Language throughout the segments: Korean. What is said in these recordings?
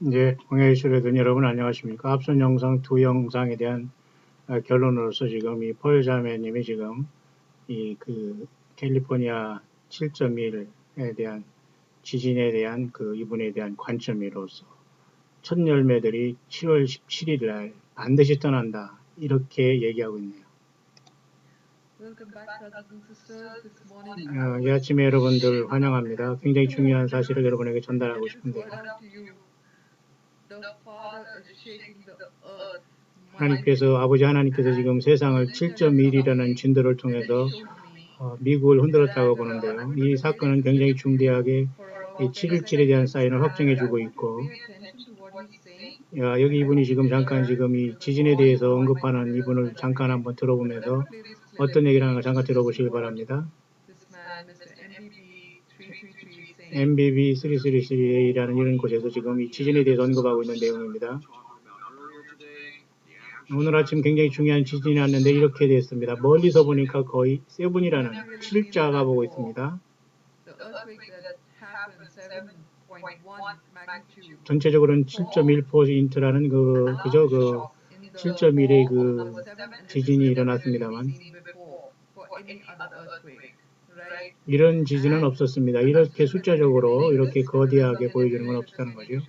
네, 공예술에 든 여러분 안녕하십니까? 앞선 영상 두 영상에 대한 아, 결론으로서 지금 이 폴 자매님이 지금 이 그 캘리포니아 7.1에 대한 지진에 대한 그 이분에 대한 관점으로서 첫 열매들이 7월 17일 날 반드시 떠난다 이렇게 얘기하고 있네요. 어, 이 아침에 여러분들 환영합니다. 굉장히 중요한 사실을 여러분에게 전달하고 싶은데요. 하나님께서 아버지 하나님께서 지금 세상을 7.1이라는 진도를 통해서 어, 미국을 흔들었다고 보는데요. 이 사건은 굉장히 중대하게 이 7.17에 대한 사인을 확정해 주고 있고 야, 여기 이분이 지금 잠깐 지금 이 지진에 대해서 언급하는 이분을 잠깐 한번 들어보면서 어떤 얘기를 하는가 잠깐 들어보시기 바랍니다. MBB 333A라는 이런 곳에서 지금 이 지진에 대해서 언급하고 있는 내용입니다. 오늘 아침 굉장히 중요한 지진이 왔는데 이렇게 됐습니다. 멀리서 보니까 거의 세븐이라는 7자가 보고 있습니다. 전체적으로는 7.1%라는 그 그저 그 7.1의 그 지진이 일어났습니다만 이런 지진은 없었습니다. 이렇게 숫자적으로 이렇게 거대하게 보여주는 건 없었다는 거죠.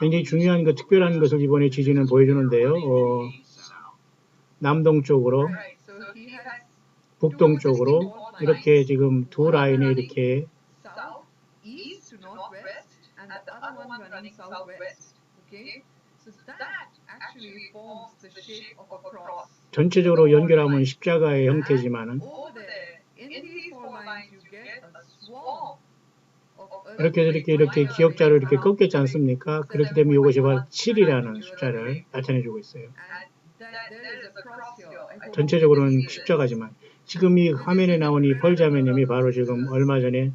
굉장히 중요한 그 특별한 것을 이번에 지진은 보여주는데요. 어, 남동쪽으로 북동쪽으로 이렇게 지금 두 라인에 이렇게. Okay, so that actually forms the shape of a cross. 전체적으로 연결하면 십자가의 형태지만은 이렇게 이렇게 이렇게 기억자로 이렇게 꺾였지 않습니까? 그렇기 때문에 이것이 바로 7이라는 숫자를 나타내주고 있어요. 전체적으로는. 십자가지만 지금 이 화면에 나온 이 펄자매님이 바로 지금 얼마 전에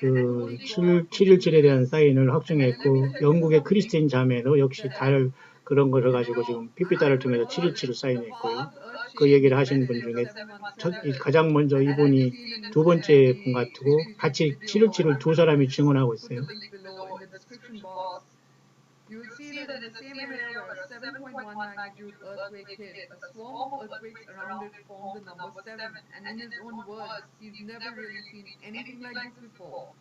그 7, 7.17에 대한 사인을 확정했고 영국의 크리스틴 자매도 역시 달 그런 것을 가지고 지금 피피달을 통해서 7.17을 사인했고요. 그 얘기를 하신 분 중에 첫, 이 가장 먼저 이분이 두 번째 분 같고 같이 7.17을 두 사람이 증언하고 있어요. Put the link below in the description box. You will see that in the same area where a 7.1 magnitude earthquake hit, a swarm of earthquakes around it formed the number 7. And in his own words, he's never really seen anything like this before.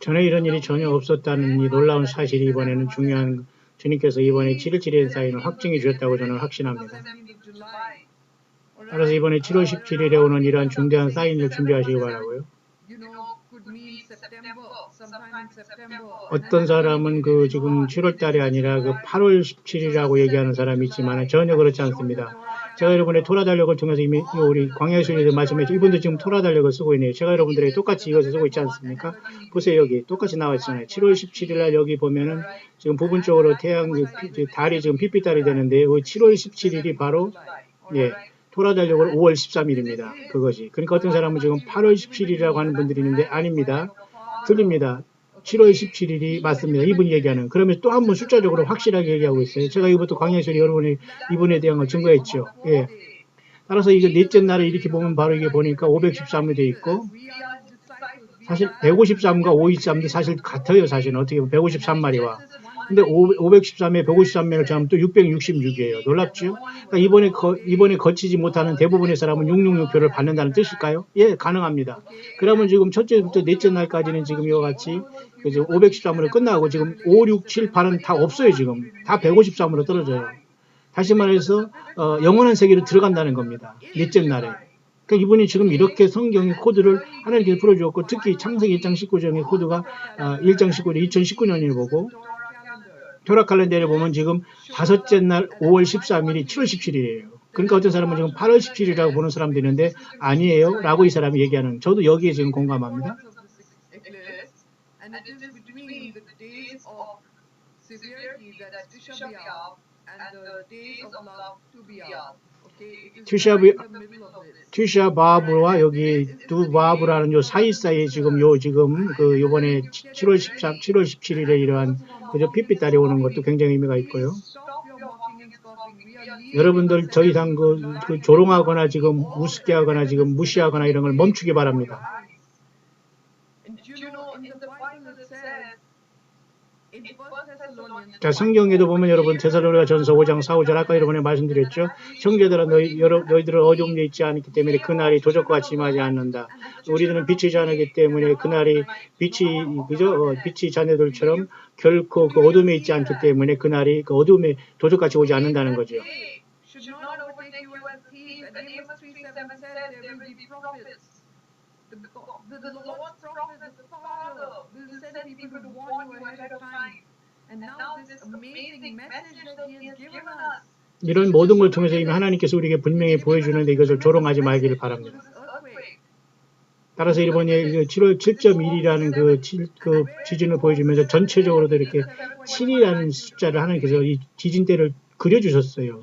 전에 이런 일이 전혀 없었다는 이 놀라운 사실이 이번에는 중요한 주님께서 이번에 7.17의 사인을 확증해 주셨다고 저는 확신합니다. 17th of July. 따라서 이번에 7월 17일에 오는 이러한 중대한 사인을 준비하시기 바라고요. 어떤 사람은 그 지금 7월 달이 아니라 그 8월 17일이라고 얘기하는 사람이 있지만 전혀 그렇지 않습니다. 제가 여러분의 토라 달력을 통해서 이미 이 우리 광야수리들 말씀했죠. 이분도 지금 토라 달력을 쓰고 있네요. 제가 여러분들에게 똑같이 이것을 쓰고 있지 않습니까? 보세요 여기 똑같이 나와 있잖아요. 7월 17일 날 여기 보면은 지금 부분적으로 태양 그 피- 달이 지금 핏빛달이 되는데 이 7월 17일이 바로 예 토라 달력으로 5월 13일입니다. 그것이. 그러니까 어떤 사람은 지금 8월 17일이라고 하는 분들이 있는데 아닙니다. 틀립니다. 7월 17일이 맞습니다. 이분이 얘기하는. 그러면 또 한 번 숫자적으로 확실하게 얘기하고 있어요. 제가 이것도 광야에서 여러분이 이분에 대한 걸 증거했죠. 예. 따라서 이거 넷째 날에 이렇게 보면 바로 이게 보니까 513이 돼 있고 사실 153과 523도 사실 같아요. 사실은 어떻게 보면 153마리와. 근데 513에 153명을 잡으면 또 666이에요. 놀랍죠? 그러니까 이번에 거, 이번에 거치지 못하는 대부분의 사람은 666표를 받는다는 뜻일까요? 예, 가능합니다. 그러면 지금 첫째부터 넷째 날까지는 지금 이와 같이 그죠 513으로 끝나고 지금 5, 6, 7, 8은 다 없어요. 지금 다 153으로 떨어져요. 다시 말해서 어, 영원한 세계로 들어간다는 겁니다. 넷째 날에. 그러니까 이분이 지금 이렇게 성경의 코드를 하나님께서 풀어주었고 특히 창세기 1장 19장의 코드가 어, 1장 19년 2019년을 보고 토라 칼렌더를 보면 지금 다섯째 날 5월 13일이 7월 17일이에요. 그러니까 어떤 사람은 지금 8월 17일이라고 보는 사람도 있는데 아니에요. 라고 이 사람이 얘기하는 저도 여기에 지금 공감합니다. This. 튜샤 바브와 여기 두 바브라는 요 사이사이에 지금 요 지금 그 요번에 7월 13, 7월 17일에 이러한 그저 핏빛달이 오는 것도 굉장히 의미가 있고요. 여러분들 더 이상 그, 그 조롱하거나 지금 우습게 하거나 지금 무시하거나 이런 걸 멈추기 바랍니다. And you know, in the Bible, In First Thessalonians 자, 성경에도 보면 여러분 데살로니가 전서 5장 4, 5절 아까 여러분에 말씀드렸죠. 형제들아 너희 여러 너희들은 어둠에 있지 않기 때문에 그날이 도적과 같이 임하지 않는다. 우리들은 빛이지 않기 때문에 그날이 빛이 그죠? 어, 빛이 자녀들처럼 결코 그 어둠에 있지 않기 때문에 그날이 그 어둠에 도적같이 오지 않는다는 거죠. Day should not overtake you as thief. And Amos 3 7 said there will be prophets. The, the, the Lord's prophet, the Father, will send people to warn you ahead of time. And now this amazing message that He has given us. 이런 모든 걸 통해서 이미 하나님께서 우리에게 분명히 보여주는데 이것을 조롱하지 말기를 바랍니다. 따라서 이번에 7월 7.1이라는 그, 지- 그 지진을 보여주면서 전체적으로도 이렇게 7이라는 숫자를 하나님께서 이 지진대를 그려주셨어요.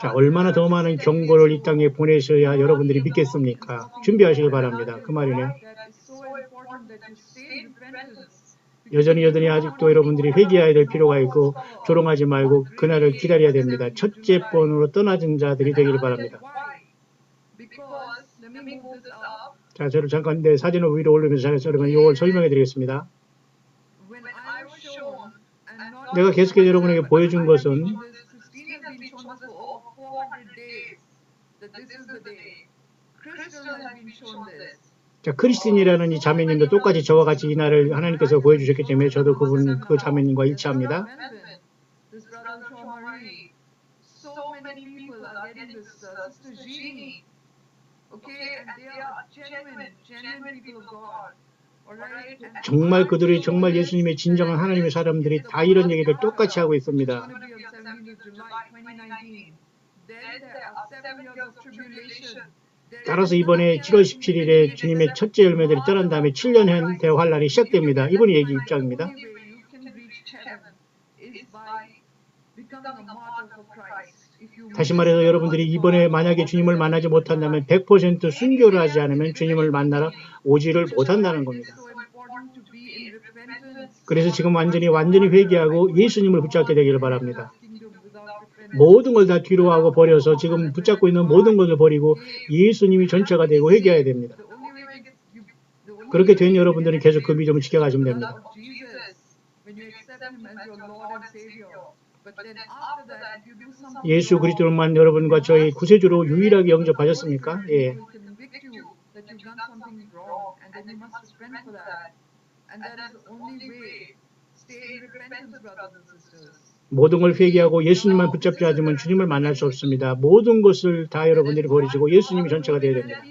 자, 얼마나 더 많은 경고를 이 땅에 보내셔야 여러분들이 믿겠습니까? 준비하시길 바랍니다. 그 말이네. That is so important that you stay in repentance. 여전히 여전히 아직도 여러분들이 회개해야 될 필요가 있고 조롱하지 말고 그날을 기다려야 됩니다. 첫째 번으로 떠나진 자들이 되기를 바랍니다. 자, 저를 잠깐 내 사진을 위로 올리면서 여러분 이걸 설명해 드리겠습니다. 내가 계속해서 여러분에게 보여준 것은 this, Christine has been shown this for over 400 days. That this is the day. Crystal has been shown this. 자, 크리스틴이라는 이 자매님도 똑같이 저와 같이 이 날을 하나님께서 보여주셨기 때문에 저도 그분 그 자매님과 일치합니다. Uh, 정말 그들이 정말 예수님의 진정한 하나님의 사람들이 다 이런 얘기를 똑같이 하고 있습니다. It's going to be on 17th of July 2019. Then there are seven years of tribulation. There 따라서 이번에 another 7월 17일에 주님의 첫째 열매들이 떠난 다음에 7년 대환란이 시작됩니다. 이분이 얘기 입장입니다. 다시 말해서 여러분들이 이번에 만약에 주님을 만나지 못한다면 100% 순교를 하지 않으면 주님을 만나러 오지를 못한다는 겁니다. 그래서 지금 완전히 완전히 회개하고 예수님을 붙잡게 되기를 바랍니다. 모든 걸 다 뒤로 하고 버려서 지금 붙잡고 있는 모든 것을 버리고 예수님이 전체가 되고 회개해야 됩니다. 그렇게 된 여러분들은 계속 그 믿음을 지켜가시면 됩니다. 예수 그리스도만 여러분과 저희 구세주로 유일하게 영접하셨습니까? 예. 모든 걸 회개하고 예수님만 붙잡지 않으면 주님을 만날 수 없습니다. 모든 것을 다 여러분들이 버리시고 예수님이 전체가 되어야 됩니다.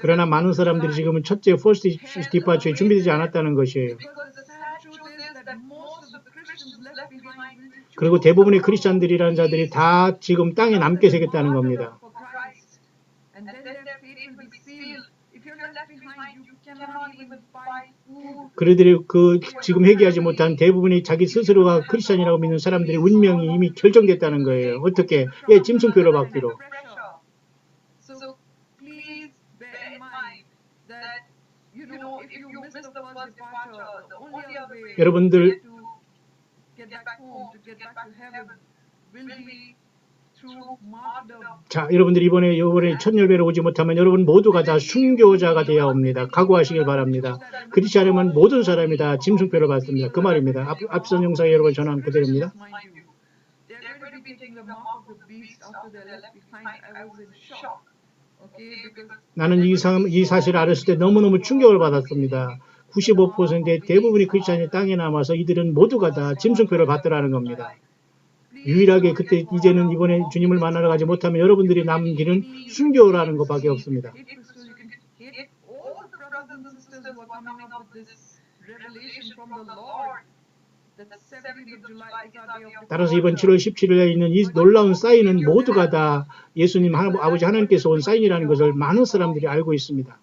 그러나 많은 사람들이 지금은 첫째 퍼스트 디파처에 준비되지 않았다는 것이에요. 그리고 대부분의 크리스찬들이라는 자들이 다 지금 땅에 남게 생겼다는 겁니다. 그들이 그 지금 회개하지 못한 대부분이 자기 스스로가 크리스찬이라고 믿는 사람들의 운명이 이미 결정됐다는 거예요. 어떻게? 예, 받기로. Only other way 여러분들 자, 여러분들 이번에 이번에 첫 열배로 오지 못하면 여러분 모두가 다 순교자가 되어야 합니다. 각오하시길 바랍니다. 그렇지 않으면 모든 사람이 다 짐승표를 받습니다. 그 말입니다. 앞, 앞선 영상에 여러분 전한 그대로입니다. 나는 이, 상, 이 사실을 알았을 때 너무너무 충격을 받았습니다. 95%의 대부분의 크리스찬이 땅에 남아서 이들은 모두가 다 짐승표를 받더라는 겁니다. 유일하게 그때 이제는 이번에 주님을 만나러 가지 못하면 여러분들이 남은 길은 순교라는 것밖에 없습니다. hate Crystal, you can hate all the brothers and sisters who are coming up with this revelation from the Lord. That the 17th of July is our day of 따라서 이번 7월 17일에 있는 이 놀라운 사인은 모두가 다 예수님 아버지 하나님께서 온 사인이라는 것을 많은 사람들이 알고 있습니다.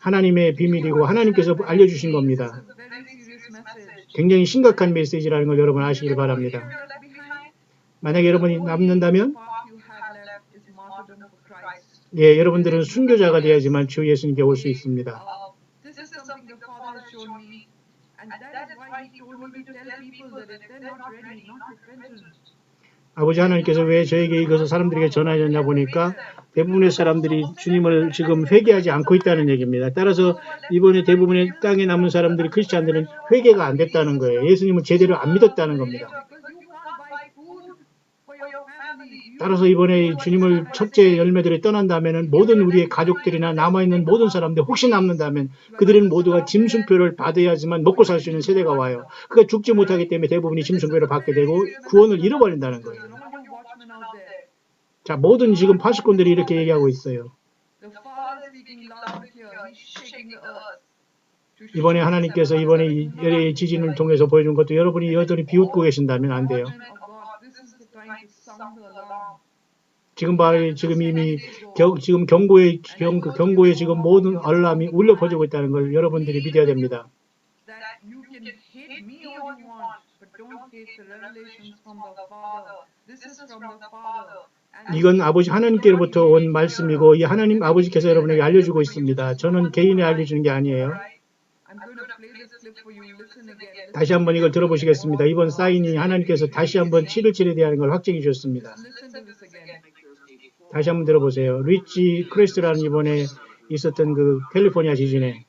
하나님의 비밀이고 하나님께서 알려주신 겁니다. 굉장히 심각한 메시지라는 걸 여러분 아시길 바랍니다. 만약에 여러분이 남는다면. 예, 여러분들은 순교자가 되어야지만 주 예수님께 올 수 있습니다. Uh, this is something the Father has shown me, and that is why He told me to tell people that if they're not ready, not repentant, 아버지 하나님께서 왜 저에게 이것을 사람들에게 전하셨냐 보니까 대부분의 사람들이 주님을 지금 회개하지 않고 있다는 얘기입니다. 따라서 이번에 대부분의 땅에 남은 사람들이 크리스찬들은 회개가 안 됐다는 거예요. 예수님을 제대로 안 믿었다는 겁니다. 따라서 이번에 주님을 첫째 열매들이 떠난다면 모든 우리의 가족들이나 남아있는 모든 사람들 혹시 남는다면 그들은 모두가 짐승표를 받아야지만 먹고 살 수 있는 세대가 와요. 그가 죽지 못하기 때문에 대부분이 짐승표를 받게 되고 구원을 잃어버린다는 거예요. 자, 모든 지금 파수꾼들이 이렇게 얘기하고 있어요. 이번에 하나님께서 이번에 이 열의 지진을 통해서 보여준 것도 여러분이 여전히 비웃고 계신다면 안 돼요. 지금 봐, 지금 이미 경, 지금 경고의 경, 그 경고에 지금 모든 알람이 울려 퍼지고 있다는 걸 여러분들이 믿어야 됩니다. 이건 아버지 하나님께로부터 온 말씀이고 이 하나님 아버지께서 여러분에게 알려주고 있습니다. 저는 개인이 알려주는 게 아니에요. 다시 한번 이걸 들어보시겠습니다. 이번 사인이 하나님께서 다시 한번 7일절에 대한 걸 확정해 주셨습니다. 다시 한번 들어보세요. 리치 크레스트라는 이번에 있었던 그 캘리포니아 지진에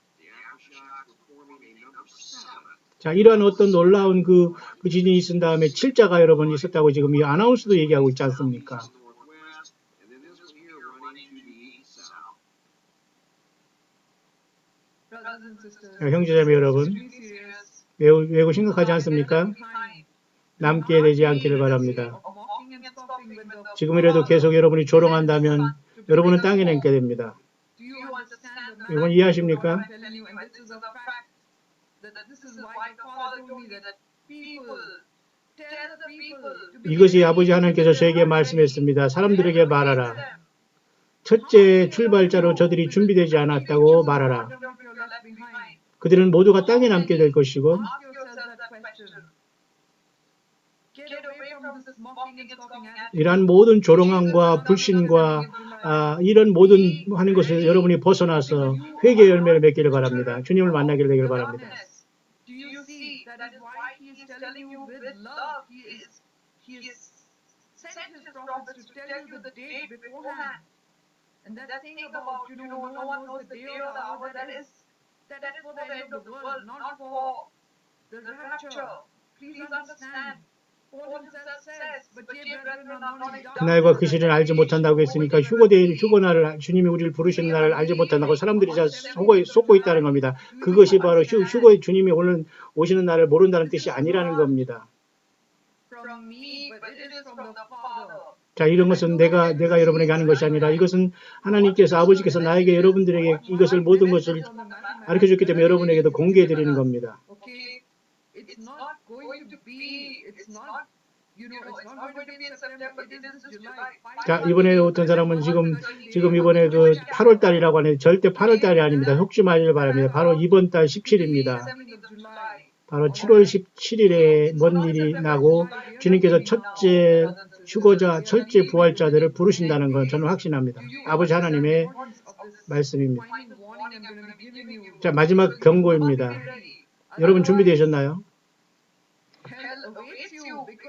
자 이러한 어떤 놀라운 그, 그 지진이 있은 다음에 7자가 여러분 있었다고 지금 이 아나운스도 얘기하고 있지 않습니까? Brothers and sisters, 자, 형제자매 여러분. 매우, 매우 심각하지 않습니까? 남게 되지 않기를 바랍니다. 지금이라도 계속 여러분이 조롱한다면 여러분은 땅에 남게 됩니다. 이건 이해하십니까? 이것이 아버지 하나님께서 저에게 말씀했습니다. 사람들에게 말하라. 첫째 출발자로 저들이 준비되지 않았다고 말하라. 그들은 모두가 땅에 남게 될 것이고. 이러한 모든 조롱함과 불신과 아, 이런 모든 하는 것에서 여러분이 벗어나서 회개 열매를 맺기를 바랍니다. 주님을 만나기를 되기를 바랍니다. That is for the end of the world, not for the rapture. Please understand. Paul himself says, but ye brethren are not in 그날과 그 시를 알지 못한다고 했으니까 휴거대 휴거날을 주님이 우리를 부르시는 날을 알지 못한다고 사람들이 다 속고, 속고 있다는 겁니다. 그것이 바로 휴, 휴거의 주님이 오는 오시는 날을 모른다는 뜻이 아니라는 겁니다. from me, but it is from the. 자, 이런 것은 내가 내가 여러분에게 하는 것이 아니라 이것은 하나님께서 아버지께서 나에게 여러분들에게 이것을 모든 것을 가르쳐 줬기 때문에 여러분에게도 공개해 드리는 겁니다. 자, 이번에 어떤 사람은 지금 지금 이번에 그 8월 달이라고 하는 절대 8월 달이 아닙니다. 혹시 말일 바랍니다. 바로 이번 달 17일입니다. 7th of July. 바로 7월 17일에 뭔 일이 나고 주님께서 첫째 휴거자, 첫째 부활자들을 부르신다는 건 저는 확신합니다. 아버지 하나님의 말씀입니다. 자, 마지막 경고입니다. 여러분 준비되셨나요?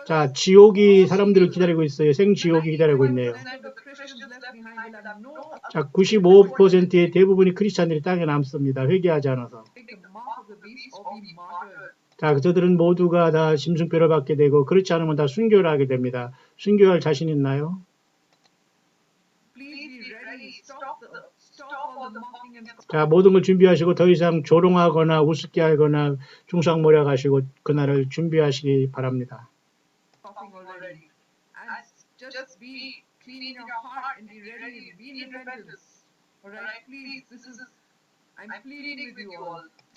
자, 지옥이 사람들을 기다리고 있어요. 생지옥이 기다리고 있네요. 95% of the Christians left behind will have no 자, 95%의 대부분의 크리스찬들이 땅에 남습니다. 회개하지 않아서. 자, 저들은 모두가 다 심승표를 받게 되고 그렇지 않으면 다 순교를 하게 됩니다. 순교할 자신 있나요? 자, 모든 걸 준비하시고 더 이상 조롱하거나 우습게 하거나 중상모략하시고 그날을 준비하시기 바랍니다.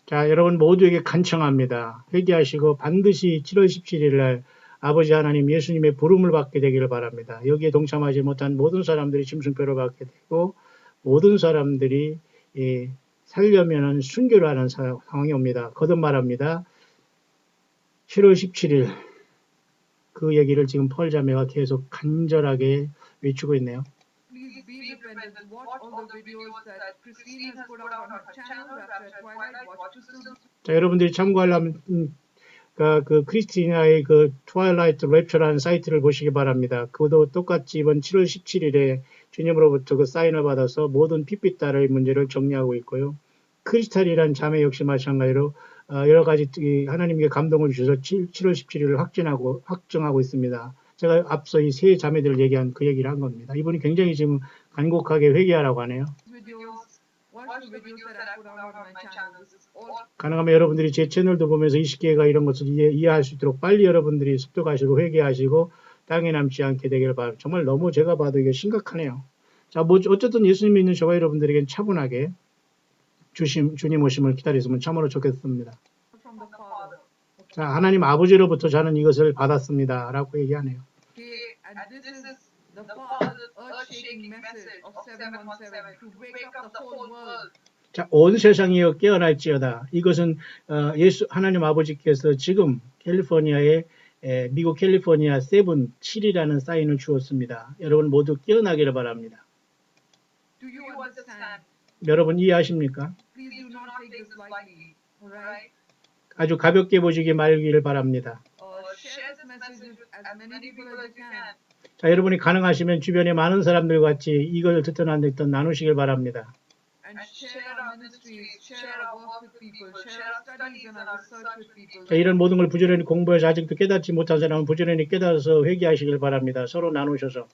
자, 여러분 모두에게 간청합니다. 회개하시고 반드시 7월 17일 날 아버지 하나님 예수님의 부름을 받게 되기를 바랍니다. 여기에 동참하지 못한 모든 사람들이 짐승표를 받게 되고 모든 사람들이 예, 살려면은 순교를 하는 사- 상황이 옵니다. 거듭 말합니다. 7월 17일 그 얘기를 지금 펄 자매가 계속 간절하게 외치고 있네요. Be repentant. Watch all the videos that Christine has put out on her channel. Rapture Twilight. Watch Crystal 자, 여러분들이 참고하려면 음, 그러니까 그 크리스티나의 그 트와일라이트 랩처라는 사이트를 보시기 바랍니다. 그것도 똑같이 이번 7월 17일에 주님으로부터 그 사인을 받아서 모든 핏빛달의 문제를 정리하고 있고요. 크리스탈이란 자매 역시 마찬가지로 어, 여러 가지 이 하나님께 감동을 주셔서 7, 7월 17일을 확진하고 확정하고 있습니다. 제가 앞서 이 세 자매들을 얘기한 그 얘기를 한 겁니다. 이분이 굉장히 지금 간곡하게 회개하라고 하네요. 가능하면 여러분들이 제 채널도 보면서 20개가 이런 것을 이해, 이해 할 수 있도록 빨리 여러분들이 습득하시고 회개하시고 땅에 남지 않게 되기를 바랍니다. 정말 너무 제가 봐도 이게 심각하네요. 자, 뭐 어쨌든 예수님 믿는 저와 여러분들에겐 차분하게 주심, 주님 오심을 기다렸으면 참으로 좋겠습니다. 자, 하나님 아버지로부터 저는 이것을 받았습니다. 라고 얘기하네요. Okay, and this is the Father's earth-shaking message of 717 to wake up the whole world. 자, 온 세상이 깨어날지어다. 이것은 어, 예수 하나님 아버지께서 지금 캘리포니아에 에, 미국 캘리포니아 세븐 7이라는 사인을 주었습니다. 여러분 모두 깨어나기를 바랍니다. Do you understand? 여러분 이해하십니까? Please do not take this lightly. Alright? 아주 가볍게 보시기 말기를 바랍니다. 자, 여러분이 가능하시면 주변에 많은 사람들 같이 이걸 듣든 안 듣든 나누시길 바랍니다. And share our ministries, share our work with people, share our studies and our research with people. 자, 이런 모든 걸 부지런히 공부해서 아직도 깨닫지 못한 사람은 부지런히 깨달아서 회개하시길 바랍니다. 서로 나누셔서.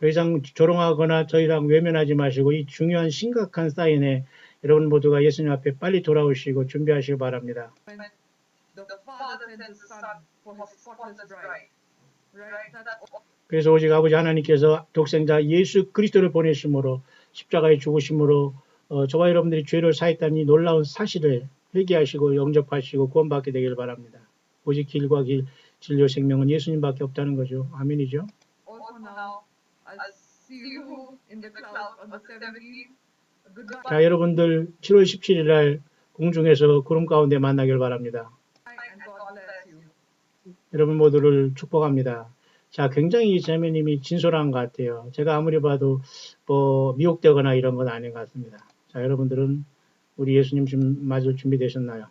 더 이상 조롱하거나 더 이상 외면하지 마시고 이 중요한 심각한 사인에 여러분 모두가 예수님 앞에 빨리 돌아오시고 준비하시기 바랍니다. 그래서 오직 아버지 하나님께서 독생자 예수 그리스도를 보내심으로 십자가에 죽으심으로 어, 저와 여러분들이 죄를 사했다는 이 놀라운 사실을 회개하시고 영접하시고 구원받게 되길 바랍니다. 오직 길과 길, 진료 생명은 예수님밖에 없다는 거죠. 아멘이죠. 자, 여러분들 7월 17일 날 공중에서 구름 가운데 만나길 바랍니다. 여러분 모두를 축복합니다. 자, 굉장히 이 자매님이 진솔한 것 같아요. 제가 아무리 봐도 뭐 미혹되거나 이런 건 아닌 것 같습니다. 자, 여러분들은 우리 예수님 좀 맞을 준비되셨나요?